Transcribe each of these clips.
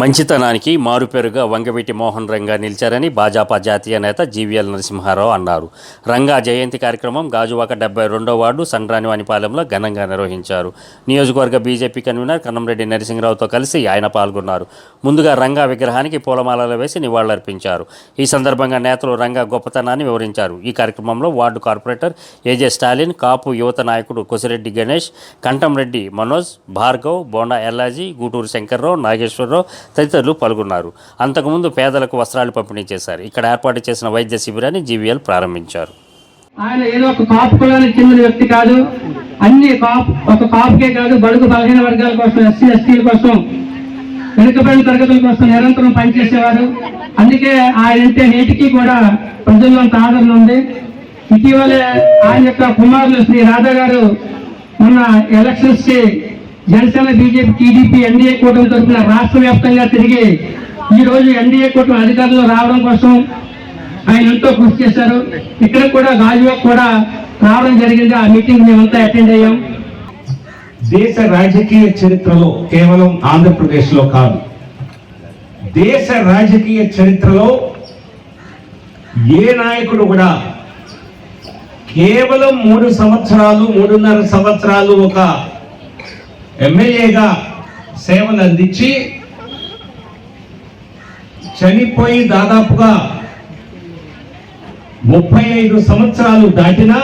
మంచితనానికి మారుపేరుగా వంగవీటి మోహన్ రంగా నిలిచారని భాజపా జాతీయ నేత జీవీఎల్ నరసింహారావు అన్నారు. రంగా జయంతి కార్యక్రమం గాజువాక డెబ్బై రెండో వార్డు సండ్రానివానిపాలెంలో ఘనంగా నిర్వహించారు. నియోజకవర్గ బీజేపీ కన్వీనర్ కన్నంరెడ్డి నరసింహరావుతో కలిసి ఆయన పాల్గొన్నారు. ముందుగా రంగా విగ్రహానికి పూలమాలలు వేసి నివాళులర్పించారు. ఈ సందర్భంగా నేతలు రంగా గొప్పతనాన్ని వివరించారు. ఈ కార్యక్రమంలో ward corporator AJ Stalin Kapu యువత నాయకుడు కొసిరెడ్డి గణేష్ కంటంరెడ్డి మనోజ్ భార్గవ్ బోండా ఎల్లాజీ గూటూరు శంకర్రావు నాగేశ్వరరావు తదితరులు పాల్గొన్నారు. అంతకుముందు పేదలకు వస్త్రాలు పంపిణీ చేశారు. ఇక్కడ ఏర్పాటు చేసిన వైద్య శిబిరాన్ని జీవీఎల్ ప్రారంభించారు. ఆయన ఏదో ఒక కాపు కులానికి చెందిన వ్యక్తి కాదు. అన్ని కాపు ఒక కాపుకే కాదు బడుగు బలహీన వర్గాల కోసం ఎస్సీ ఎస్టీల కోసం వెనుకబడిన తరగతుల కోసం నిరంతరం పనిచేసేవారు. అందుకే ఆయన అంటే నేటికి కూడా ప్రజల్లో ఆదరణ ఉంది. ఇటీవలే ఆయన యొక్క కుమారులు శ్రీ రాధా గారు మొన్న ఎలక్షన్స్కి జనసేన బీజేపీ టీడీపీ ఎన్డీఏ కూటమి తరఫున రాష్ట్ర వ్యాప్తంగా తిరిగి ఈ రోజు ఎన్డీఏ కూటమి అధికారంలో రావడం కోసం ఆయన ఎంతో కృషి చేశారు. ఇక్కడ కూడా గాజువాక్ కూడా రావడం జరిగింది. ఆ మీటింగ్ మేమంతా అటెండ్ అయ్యాం. దేశ రాజకీయ చరిత్రలో కేవలం ఆంధ్రప్రదేశ్లో కాదు. దేశ రాజకీయ చరిత్రలో ఏ నాయకుడు కూడా కేవలం మూడు సంవత్సరాలు మూడున్నర సంవత్సరాలు ఒక ఎమ్మెల్యేగా సేవలు అందించి చనిపోయి దాదాపుగా ముప్పై ఐదు సంవత్సరాలు దాటినా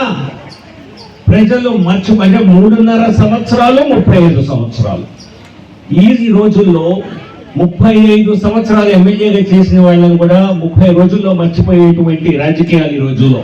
ప్రజలు మర్చి అంటే మూడున్నర సంవత్సరాలు ముప్పై ఐదు సంవత్సరాలు. ఈ రోజుల్లో ముప్పై ఐదు సంవత్సరాలు ఎమ్మెల్యేగా చేసిన వాళ్ళని కూడా ముప్పై రోజుల్లో మర్చిపోయేటువంటి రాజకీయాలు ఈ రోజుల్లో.